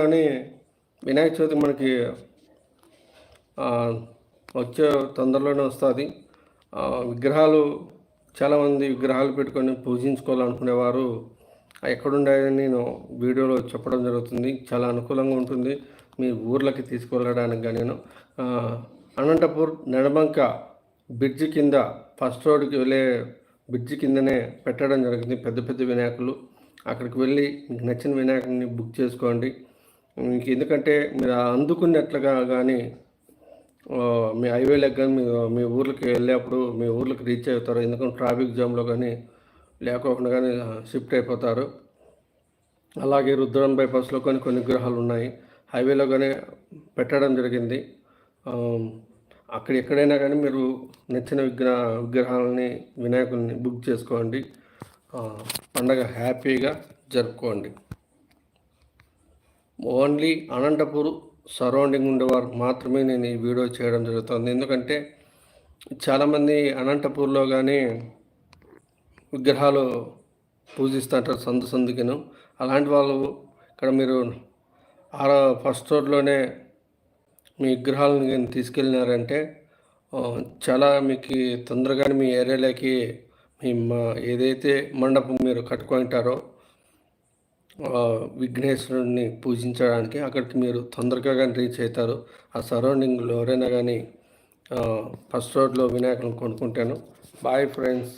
కానీ వినాయక చవితి మనకి వచ్చే తొందరలోనే వస్తుంది. విగ్రహాలు చాలామంది విగ్రహాలు పెట్టుకొని పూజించుకోవాలనుకునేవారు. ఎక్కడుండాయని నేను వీడియోలో చెప్పడం జరుగుతుంది. చాలా అనుకూలంగా ఉంటుంది. మీ ఊర్లకి తీసుకువెళ్ళడానికి కానీ నేను అనంతపూర్ నెడబంక బ్రిడ్జి కింద ఫస్ట్ రోడ్కి వెళ్ళే బ్రిడ్జి కిందనే పెట్టడం జరిగింది పెద్ద పెద్ద వినాయకులు. అక్కడికి వెళ్ళి మీకు నచ్చిన వినాయకుడిని బుక్ చేసుకోండి. మీకు ఎందుకంటే మీరు అందుకున్నట్లుగా కానీ మీ హైవేలకు కానీ మీ మీ ఊర్లకి వెళ్ళేప్పుడు మీ ఊర్లకు రీచ్ అవుతారు. ఎందుకంటే ట్రాఫిక్ జామ్లో కానీ లేకోకుండా కానీ షిఫ్ట్ అయిపోతారు. అలాగే రుద్రం బైపాస్లో కొన్ని కొన్ని విగ్రహాలు ఉన్నాయి. హైవేలో కానీ పెట్టడం జరిగింది. అక్కడ ఎక్కడైనా కానీ మీరు నచ్చిన విగ్రహ విగ్రహాలని వినాయకుల్ని బుక్ చేసుకోండి. పండగ హ్యాపీగా జరుపుకోండి. ఓన్లీ అనంతపూర్ సరౌండింగ్ ఉండేవారు మాత్రమే నేను ఈ వీడియో చేయడం జరుగుతుంది. ఎందుకంటే చాలామంది అనంతపూర్లో కానీ విగ్రహాలు పూజిస్తుంటారు సందు సందుకిను. అలాంటి వాళ్ళు ఇక్కడ మీరు ఆరో ఫస్ట్ రోడ్లోనే మీ విగ్రహాలను తీసుకెళ్ళినారంటే చాలా మీకు తొందరగానే మీ ఏరియాలోకి మీ మా- ఏదైతే మండపం మీరు కట్టుకుంటారో విఘ్నేశ్వరుడిని పూజించడానికి అక్కడికి మీరు తొందరగా కానీ రీచ్ అవుతారు. ఆ సరౌండింగ్లో ఎవరైనా కానీ ఫస్ట్ రోడ్లో వినాయకులను కొనుక్కుంటాను. Bye friends